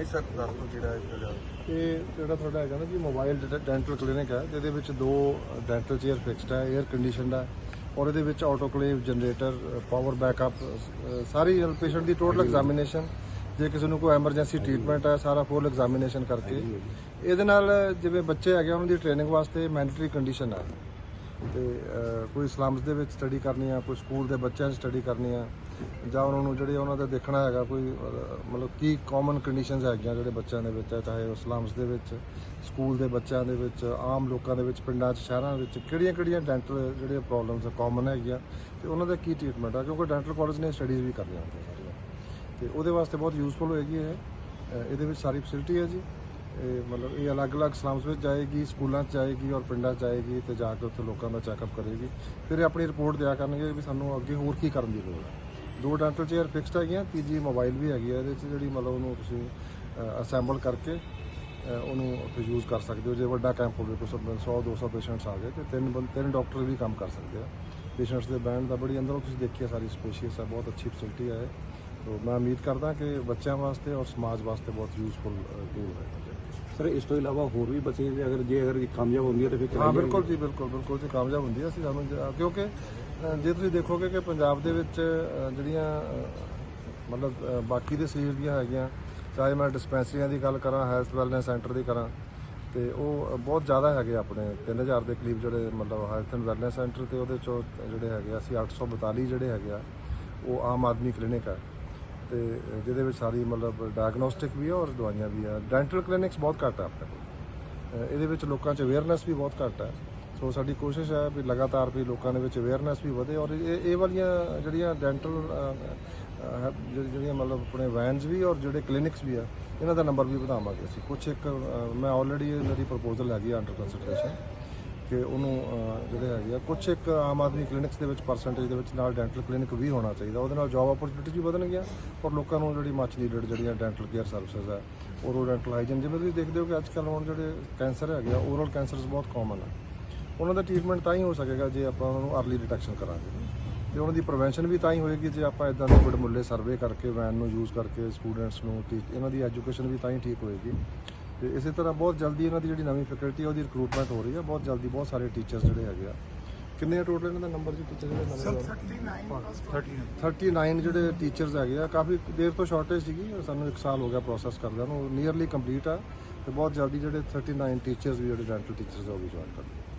ਨਹੀਂ ਸਰ ਦੱਸ ਦਿਓ ਕਿਹੜਾ ਹੈ ਜਿਹੜਾ ਇਹ ਜਿਹੜਾ ਤੁਹਾਡਾ ਹੈਗਾ ਨਾ ਜੀ ਮੋਬਾਈਲ ਡੈਂਟਲ ਕਲੀਨਿਕ ਹੈ ਜਿਹਦੇ ਵਿੱਚ ਦੋ ਡੈਂਟਲ ਚੇਅਰ ਫਿਕਸਡ ਹੈ 에ਅਰ ਕੰਡੀਸ਼ਨਡ ਹੈ ਔਰ ਇਹਦੇ ਵਿੱਚ ਆਟੋਕਲੇਵ ਜਨਰੇਟਰ ਪਾਵਰ ਬੈਕਅਪ ਸਾਰੀ ਪੇਸ਼ੈਂਟ ਦੀ ਟੋਟਲ ਐਗਜ਼ਾਮੀਨੇਸ਼ਨ ਜੇ ਕਿਸੇ ਨੂੰ ਕੋਈ ਐਮਰਜੈਂਸੀ ਟ੍ਰੀਟਮੈਂਟ ਹੈ ਸਾਰਾ ਫੁੱਲ ਐਗਜ਼ਾਮੀਨੇਸ਼ਨ ਕਰਕੇ। ਇਹਦੇ ਨਾਲ ਜਿਵੇਂ ਬੱਚੇ ਹੈਗੇ ਉਹਨਾਂ ਦੀ ਟ੍ਰੇਨਿੰਗ ਵਾਸਤੇ ਮੈਂਡੇਟਰੀ ਕੰਡੀਸ਼ਨ ਹੈ। ਤੇ ਕੋਈ ਸਲਮਸ ਦੇ ਵਿੱਚ ਸਟੱਡੀ ਕਰਨੀ ਆ, ਕੋਈ ਸਕੂਲ ਦੇ ਬੱਚਿਆਂ 'ਚ ਸਟੱਡੀ ਕਰਨੀ ਆ, ਜਾਂ ਉਹਨਾਂ ਨੂੰ ਜਿਹੜੇ ਉਹਨਾਂ ਦਾ ਦੇਖਣਾ ਹੈਗਾ ਕੋਈ ਮਤਲਬ ਕੀ ਕਾਮਨ ਕੰਡੀਸ਼ਨਸ ਹੈਗੀਆਂ ਜਿਹੜੇ ਬੱਚਿਆਂ ਦੇ ਵਿੱਚ ਹੈ ਚਾਹੇ ਉਹ ਸਲਮਸ ਦੇ ਵਿੱਚ ਸਕੂਲ ਦੇ ਬੱਚਿਆਂ ਦੇ ਵਿੱਚ, ਆਮ ਲੋਕਾਂ ਦੇ ਵਿੱਚ, ਪਿੰਡਾਂ 'ਚ, ਸ਼ਹਿਰਾਂ ਵਿੱਚ ਕਿਹੜੀਆਂ ਕਿਹੜੀਆਂ ਡੈਂਟਲ ਜਿਹੜੇ ਪ੍ਰੋਬਲਮਸ ਕਾਮਨ ਹੈਗੀਆਂ, ਤੇ ਉਹਨਾਂ ਦਾ ਕੀ ਟ੍ਰੀਟਮੈਂਟ ਆ, ਕਿਉਂਕਿ ਡੈਂਟਲ ਕਾਲਜ ਨੇ ਸਟੱਡੀਜ਼ ਵੀ ਕਰਨੀਆਂ ਹੁੰਦੀਆਂ ਤੇ ਉਹਦੇ ਵਾਸਤੇ ਬਹੁਤ ਯੂਸਫੁਲ ਹੋਏਗੀ ਇਹ ਇਹਦੇ ਵਿੱਚ ਸਾਰੀ ਫੈਸਿਲਿਟੀ ਹੈ ਜੀ। ਇਹ ਮਤਲਬ ਇਹ ਅਲੱਗ-ਅਲੱਗ ਸਲਮਸ ਵਿੱਚ ਜਾਏਗੀ, ਸਕੂਲਾਂ 'ਚ ਜਾਏਗੀ ਔਰ ਪਿੰਡਾਂ 'ਚ ਜਾਏਗੀ ਤੇ ਜਾ ਕੇ ਉੱਥੇ ਲੋਕਾਂ ਦਾ ਚੈੱਕਅਪ ਕਰੇਗੀ। ਫਿਰ ਇਹ ਆਪਣੀ ਰਿਪੋਰਟ ਦਿਆ ਕਰਨਗੇ ਵੀ ਸਾਨੂੰ ਅੱਗੇ ਹੋਰ ਕੀ ਕਰਨ ਦੀ ਲੋੜ ਹੈ ਦੋ ਡੈਂਟਲ ਚੇਅਰ ਫਿਕਸਡ ਹੈਗੀਆਂ, ਤੀਜੀ ਮੋਬਾਈਲ ਵੀ ਹੈਗੀ ਹੈ ਇਹਦੇ 'ਚ ਜਿਹੜੀ ਮਤਲਬ ਉਹਨੂੰ ਤੁਸੀਂ ਅਸੈਂਬਲ ਕਰਕੇ ਉਹਨੂੰ ਉੱਥੇ ਯੂਜ਼ ਕਰ ਸਕਦੇ ਹੋ। ਜੇ ਵੱਡਾ ਕੈਂਪ ਹੋਵੇ ਕੋਈ 100 200 ਪੇਸ਼ੈਂਟਸ ਆ ਗਏ ਤੇ ਤਿੰਨ ਬੰ- ਤਿੰਨ ਡਾਕਟਰ ਵੀ ਕੰਮ ਕਰ ਸਕਦੇ ਆ। ਪੇਸ਼ੈਂਟਸ ਦੇ ਬੈਂਡ ਦਾ ਬੜੀ ਅੰਦਰੋਂ ਤੁਸੀਂ ਦੇਖਿਆ ਸਾਰੀ ਸਪੇਸ਼ੀਅਸ ਹੈ ਬਹੁਤ ਅੱਛੀ ਫੈਸਿਲਿਟੀ ਹੈ ਇਹ। ਤੋ ਮੈਂ ਉਮੀਦ ਕਰਦਾ ਕਿ ਬੱਚਿਆਂ ਵਾਸਤੇ ਔਰ ਸਮਾਜ ਵਾਸਤੇ ਬਹੁਤ ਯੂਜ਼ਫੁਲ ਟੂਲ ਹੈ ਸਰ ਇਸ ਤੋਂ ਇਲਾਵਾ ਹੋਰ ਵੀ ਬੱਚੇ ਜੇ ਅਗਰ ਜੇ ਅਗਰ ਕਾਮਯਾਬ ਹੁੰਦੀ ਹੈ ਤਾਂ ਫਿਰ ਹਾਂ ਬਿਲਕੁਲ ਜੀ ਬਿਲਕੁਲ ਬਿਲਕੁਲ ਜੀ ਕਾਮਯਾਬ ਹੁੰਦੀ ਹੈ ਅਸੀਂ ਸਾਨੂੰ ਕਿਉਂਕਿ ਜੇ ਤੁਸੀਂ ਦੇਖੋਗੇ ਕਿ ਪੰਜਾਬ ਦੇ ਵਿੱਚ ਜਿਹੜੀਆਂ ਮਤਲਬ ਬਾਕੀ ਦੇ ਸਰੀਰ ਦੀਆਂ ਹੈਗੀਆਂ ਚਾਹੇ ਮੈਂ ਡਿਸਪੈਂਸਰੀਆਂ ਦੀ ਗੱਲ ਕਰਾਂ ਹੈਲਥ ਵੈਲਨੈਸ ਸੈਂਟਰ ਦੀ ਕਰਾਂ ਤੇ ਉਹ ਬਹੁਤ ਜ਼ਿਆਦਾ ਹੈਗੇ ਆਪਣੇ 3000 ਦੇ ਕਰੀਬ ਜਿਹੜੇ ਮਤਲਬ ਹੈਲਥ ਐਂਡ ਵੈਲਨੈਸ ਸੈਂਟਰ ਤੇ ਉਹਦੇ ਚੋਂ ਜਿਹੜੇ ਹੈਗੇ ਆ, ਅਸੀਂ 842 ਜਿਹੜੇ ਹੈਗੇ ਆ ਉਹ ਆਮ ਆਦਮੀ ਕਲੀਨਿਕ ਆ। ਤੇ ਜਿਹਦੇ ਵਿੱਚ ਸਾਰੀ ਮਤਲਬ ਡਾਇਗਨੋਸਟਿਕ ਵੀ ਆ ਔਰ ਦਵਾਈਆਂ ਵੀ ਆ ਡੈਂਟਲ ਕਲੀਨਿਕਸ ਬਹੁਤ ਘੱਟ ਆ ਆਪਣੇ ਕੋਲ। ਇਹਦੇ ਵਿੱਚ ਲੋਕਾਂ 'ਚ ਅਵੇਅਰਨੈਸ ਵੀ ਬਹੁਤ ਘੱਟ ਹੈ। ਸੋ ਸਾਡੀ ਕੋਸ਼ਿਸ਼ ਹੈ ਵੀ ਲਗਾਤਾਰ ਵੀ ਲੋਕਾਂ ਦੇ ਵਿੱਚ ਅਵੇਅਰਨੈਸ ਵੀ ਵਧੇ ਔਰ ਇਹ ਇਹ ਵਾਲੀਆਂ ਜਿਹੜੀਆਂ ਡੈਂਟਲ ਜਿਹੜੀਆਂ ਮਤਲਬ ਆਪਣੇ ਵੈਨਸ ਵੀ ਔਰ ਜਿਹੜੇ ਕਲੀਨਿਕਸ ਵੀ ਆ, ਇਹਨਾਂ ਦਾ ਨੰਬਰ ਵੀ ਵਧਾਵਾਂਗੇ ਅਸੀਂ। ਕੁਝ ਇੱਕ ਮੈਂ ਆਲਰੇਡੀ ਮੇਰੀ ਪ੍ਰਪੋਜ਼ਲ ਹੈਗੀ ਅੰਡਰ ਕੰਸਲਟੇਸ਼ਨ ਕਿ ਉਹਨੂੰ ਜਿਹੜੇ ਹੈਗੇ ਆ ਕੁਝ ਇੱਕ ਆਮ ਆਦਮੀ ਕਲੀਨਿਕਸ ਦੇ ਵਿੱਚ ਪਰਸੈਂਟੇਜ ਦੇ ਵਿੱਚ ਨਾਲ ਡੈਂਟਲ ਕਲੀਨਿਕ ਵੀ ਹੋਣਾ ਚਾਹੀਦਾ। ਉਹਦੇ ਨਾਲ ਜੌਬ ਅਪਰਚੁਨਿਟੀਜ਼ ਵੀ ਵਧਣਗੀਆਂ ਔਰ ਲੋਕਾਂ ਨੂੰ ਜਿਹੜੀ ਮੱਚ ਨੀਡਡ ਜਿਹੜੀਆਂ ਡੈਂਟਲ ਕੇਅਰ ਸਰਵਿਸਿਜ਼ ਹੈ ਓਰਲ ਡੈਂਟਲ ਹਾਈਜਨ ਜਿਵੇਂ ਤੁਸੀਂ ਦੇਖਦੇ ਹੋ ਕਿ ਅੱਜ ਕੱਲ੍ਹ ਹੁਣ ਜਿਹੜੇ ਕੈਂਸਰ ਹੈਗੇ ਆ ਓਰਲ ਕੈਂਸਰਸ ਬਹੁਤ ਕਾਮਨ ਆ। ਉਹਨਾਂ ਦਾ ਟ੍ਰੀਟਮੈਂਟ ਤਾਂ ਹੀ ਹੋ ਸਕੇਗਾ ਜੇ ਆਪਾਂ ਉਹਨਾਂ ਨੂੰ ਅਰਲੀ ਡਿਟੈਕਸ਼ਨ ਕਰਾਂਗੇ। ਤੇ ਉਹਨਾਂ ਦੀ ਪ੍ਰੀਵੈਂਸ਼ਨ ਵੀ ਤਾਂ ਹੀ ਹੋਏਗੀ ਜੇ ਆਪਾਂ ਇਦਾਂ ਦੇ ਵਡਮੁੱਲੇ ਸਰਵੇ ਕਰਕੇ ਵੈਨ ਨੂੰ ਯੂਜ਼ ਕਰਕੇ ਸਟੂਡੈਂਟਸ ਨੂੰ teach- ਇਹਨਾਂ ਦੀ ਐਜੂਕੇਸ਼ਨ ਵੀ ਤਾਂ ਹੀ ਠੀਕ ਹੋਏਗੀ। ਤੇ ਇਸੇ ਤਰ੍ਹਾਂ ਬਹੁਤ ਜਲਦੀ ਇਹਨਾਂ ਦੀ ਜਿਹੜੀ ਨਵੀਂ ਫੈਕਲਟੀ ਉਹਦੀ ਰਿਕਰੂਟਮੈਂਟ ਹੋ ਰਹੀ ਹੈ ਬਹੁਤ ਜਲਦੀ ਬਹੁਤ ਸਾਰੇ ਟੀਚਰਸ ਜਿਹੜੇ ਹੈਗੇ ਆ। ਕਿੰਨੇ ਟੋਟਲ ਇਹਨਾਂ ਦਾ ਨੰਬਰ ਜੀ ਟੀਚਰ ਜਿਹੜੇ ਨਵੇਂ 39 ਜਿਹੜੇ ਟੀਚਰਸ ਹੈਗੇ ਆ। ਕਾਫੀ ਦੇਰ ਤੋਂ ਸ਼ਾਰਟੇਜ ਸੀਗੀ ਸਾਨੂੰ 1 ਸਾਲ ਹੋ ਗਿਆ ਪ੍ਰੋਸੈਸ ਕਰਦਿਆਂ ਨੂੰ। ਨੀਅਰਲੀ ਕੰਪਲੀਟ ਆ ਤੇ ਬਹੁਤ ਜਲਦੀ ਜਿਹੜੇ 39 ਟੀਚਰਸ ਵੀ ਜਿਹੜੇ ਡੈਂਟਲ ਟੀਚਰਸ ਆ ਉਹ ਵੀ ਜੁਆਇਨ ਕਰਨਗੇ